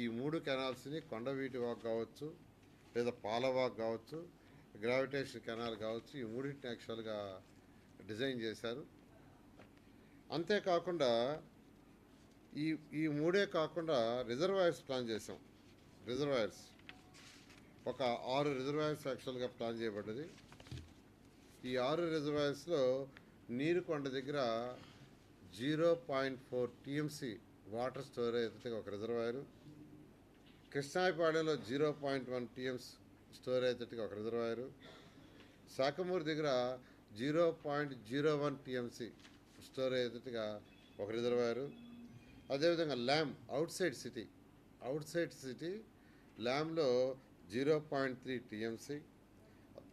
ఈ మూడు కెనాల్స్ని కొండవీటి వాక్ కావచ్చు లేదా పాలవాక్ కావచ్చు గ్రావిటేషన్ కెనాల్ కావచ్చు ఈ మూడింటిని యాక్చువల్గా డిజైన్ చేశారు. అంతేకాకుండా ఈ ఈ మూడే కాకుండా రిజర్వాయర్స్ ప్లాన్ చేసాం రిజర్వాయర్స్. ఒక ఆరు రిజర్వాయర్స్ యాక్చువల్గా ప్లాన్ చేయబడ్డది. ఈ ఆరు రిజర్వాయర్స్లో నీరుకొండ దగ్గర zero point four TMC water storage ఒక reservoir కృష్ణాయపాడెంలో zero point one TMC storage ఒక రిజర్వాయరు. శాఖమూరు దగ్గర zero point zero one TMC storage ఒక రిజర్వాయరు. అదేవిధంగా Lam outside city outside city ల్యామ్లో zero point three TMC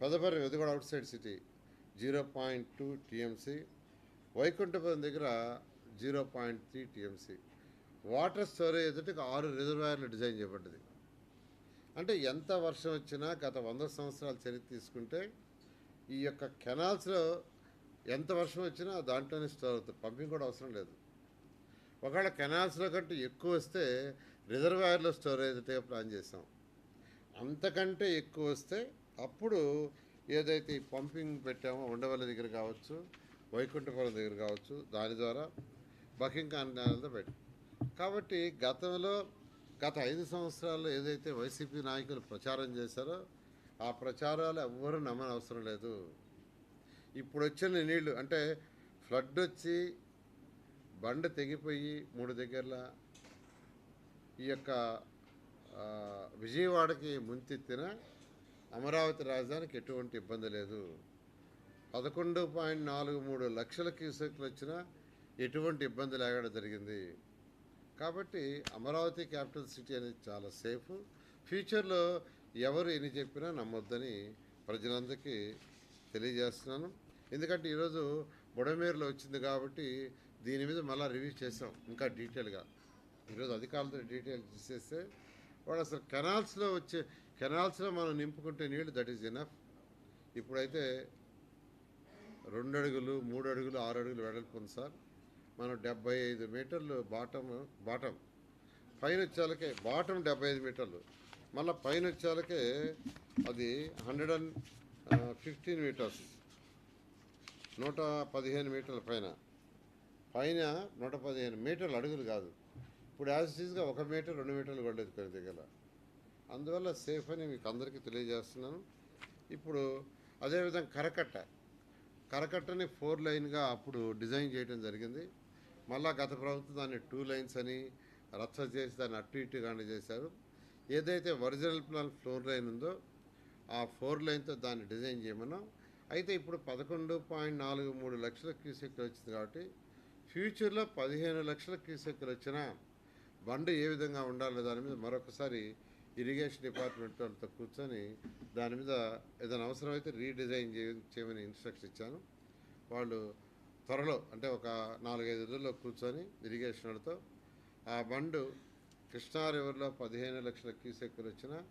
Pedaparri ఇది కూడా outside city zero point two TMC Vaikunthapuram దగ్గర zero point three TMC. Water storage ఎదుటికి ఆరు రిజర్వాయర్లు design చేయబడ్డది. అంటే ఎంత వర్షం వచ్చినా గత వంద సంవత్సరాల చరిత్ర తీసుకుంటే ఈ యొక్క కెనాల్స్లో ఎంత వర్షం వచ్చినా దాంట్లోనే స్టోర్ అవుతుంది. పంపింగ్ కూడా అవసరం లేదు. ఒకవేళ కెనాల్స్లో కంటే ఎక్కువ వస్తే రిజర్వాయర్లో స్టోరేజ్ ప్లాన్ చేసాం అంతకంటే ఎక్కువ వస్తే అప్పుడు ఏదైతే ఈ పంపింగ్ పెట్టామో ఉండవల్లి దగ్గర కావచ్చు వైకుంఠపురం దగ్గర కావచ్చు దాని ద్వారా బకింగ్తో పెట్టి. కాబట్టి గతంలో గత ఐదు సంవత్సరాల్లో ఏదైతే వైసీపీ నాయకులు ప్రచారం చేశారో ఆ ప్రచారాలు ఎవ్వరూ నమ్మని అవసరం లేదు. ఇప్పుడు వచ్చిన నీళ్ళు అంటే ఫ్లడ్ వచ్చి బండ తెగిపోయి మూడు దగ్గరల ఈ యొక్క విజయవాడకి ముంతెత్తిన అమరావతి రాజధానికి ఎటువంటి ఇబ్బంది లేదు. పదకొండు పాయింట్ నాలుగు మూడు లక్షల క్యూసెక్లు వచ్చినా ఎటువంటి ఇబ్బంది లేకుండా జరిగింది. కాబట్టి అమరావతి క్యాపిటల్ సిటీ అనేది చాలా సేఫ్. ఫ్యూచర్లో ఎవరు ఎన్ని చెప్పినా నమ్మొద్దని ప్రజలందరికీ తెలియజేస్తున్నాను. ఎందుకంటే ఈరోజు బుడమేరులో వచ్చింది కాబట్టి దీని మీద మళ్ళీ రివ్యూ చేసాం ఇంకా డీటెయిల్గా. ఈరోజు అధికారులతో డీటెయిల్ చేసేస్తే వాడు అసలు కెనాల్స్లో వచ్చే కెనాల్స్లో మనం నింపుకుంటే నీళ్ళు దట్ ఈజ్ ఎనఫ్. ఇప్పుడైతే రెండు అడుగులు మూడు అడుగులు ఆరు అడుగులు వెడల్పు ఉంది సార్. మనం డెబ్బై ఐదు మీటర్లు బాటమ్ బాటమ్ పైన వచ్చేలకే బాటమ్ డెబ్బై ఐదు మీటర్లు. మళ్ళీ పైన వచ్చేలకే అది హండ్రెడ్ అండ్ ఫిఫ్టీన్ మీటర్స్ నూట పదిహేను మీటర్ల పైన. పైన నూట పదిహేను మీటర్లు అడుగులు కాదు. ఇప్పుడు యాజ్ ఈజ్గా ఒక మీటర్ రెండు మీటర్లు పడలేదు కొన్ని దగ్గర. అందువల్ల సేఫ్ అని మీకు అందరికీ తెలియజేస్తున్నాను. ఇప్పుడు అదేవిధంగా కరకట్ట. కరకట్టని ఫోర్ లైన్గా అప్పుడు డిజైన్ చేయడం జరిగింది. మళ్ళా గత ప్రభుత్వం దాన్ని టూ లైన్స్ అని రచ్చ చేసి దాన్ని అటు ఇటుగానే చేశారు. ఏదైతే ఒరిజినల్ ప్లాన్ ఫ్లోర్ లైన్ ఉందో ఆ ఫోర్ లైన్తో దాన్ని డిజైన్ చేయమన్నాం. అయితే ఇప్పుడు పదకొండు పాయింట్ నాలుగు మూడు లక్షల క్యూసెక్లు వచ్చింది కాబట్టి ఫ్యూచర్లో పదిహేను లక్షల క్యూసెక్లు వచ్చినా బండి ఏ విధంగా ఉండాలి దాని మీద మరొకసారి ఇరిగేషన్ డిపార్ట్మెంట్ వాళ్ళతో కూర్చొని దాని మీద ఏదైనా అవసరమైతే రీడిజైన్ చేయమని ఇన్స్ట్రక్షన్ ఇచ్చాను. వాళ్ళు త్వరలో అంటే ఒక నాలుగైదు రోజుల్లో కూర్చొని ఇరిగేషన్తో ఆ బండు కృష్ణా రివర్లో పదిహేను లక్షల క్యూసెక్కులు వచ్చినా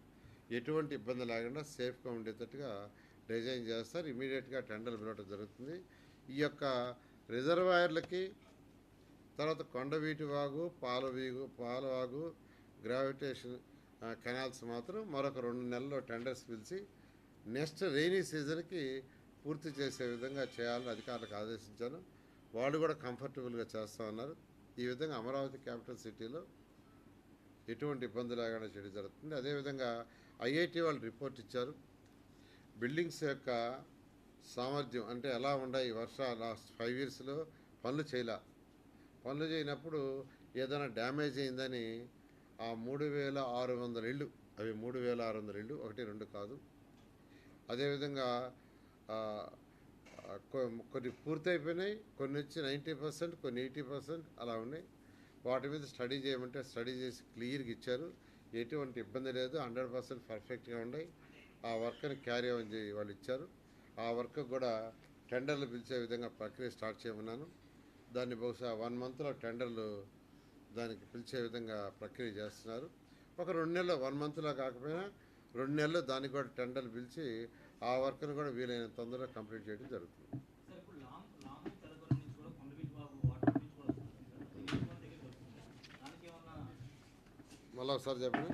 ఎటువంటి ఇబ్బంది లేకుండా సేఫ్గా ఉండేటట్టుగా డిజైన్ చేస్తారు. ఇమీడియట్గా టెండర్లు పిలవటం జరుగుతుంది. ఈ యొక్క రిజర్వాయర్లకి తర్వాత కొండవీటి వాగు పాలవీగు పాలవాగు గ్రావిటేషన్ కెనాల్స్ మాత్రం మరొక రెండు నెలల్లో టెండర్స్ పిలిచి నెక్స్ట్ రెయినీ సీజన్కి పూర్తి చేసే విధంగా చేయాలని అధికారులకు ఆదేశించాను. వాళ్ళు కూడా కంఫర్టబుల్గా చేస్తూ ఉన్నారు. ఈ విధంగా అమరావతి క్యాపిటల్ సిటీలో ఎటువంటి ఇబ్బంది లేకుండా చేయడం జరుగుతుంది. అదేవిధంగా ఐఐటి వాళ్ళు రిపోర్ట్ ఇచ్చారు. బిల్డింగ్స్ యొక్క సామర్థ్యం అంటే ఎలా ఉన్నాయి? వర్ష లాస్ట్ ఫైవ్ ఇయర్స్లో పనులు చేయలే? పనులు చేయనప్పుడు ఏదైనా డ్యామేజ్ అయిందని ఆ మూడు వేల ఆరు వందల ఇళ్ళు అవి మూడు వేల ఆరు వందల ఇళ్ళు ఒకటి రెండు కాదు. అదేవిధంగా కొన్ని పూర్తయిపోయినాయి కొన్ని వచ్చి నైంటీ పర్సెంట్ కొన్ని ఎయిటీ పర్సెంట్ అలా ఉన్నాయి. వాటి మీద స్టడీ చేయమంటే స్టడీ చేసి క్లియర్గా ఇచ్చారు. ఎటువంటి ఇబ్బంది లేదు హండ్రెడ్ పర్సెంట్ పర్ఫెక్ట్గా ఉన్నాయి. ఆ వర్క్ని క్యారీ ఆన్ చేయి వాళ్ళు ఇచ్చారు. ఆ వర్క్ కూడా టెండర్లు పిలిచే విధంగా ప్రక్రియ స్టార్ట్ చేయమన్నాను. దాన్ని బహుశా వన్ మంత్లో టెండర్లు దానికి పిలిచే విధంగా ప్రక్రియ చేస్తున్నారు. ఒక రెండు నెలలు వన్ మంత్లో కాకపోయినా రెండు నెలలు దానికి కూడా టెండర్లు పిలిచి ఆ వర్క్ను కూడా వీలైన తొందరగా కంప్లీట్ చేయడం జరుగుతుంది. మళ్ళీ ఒకసారి చెప్పండి.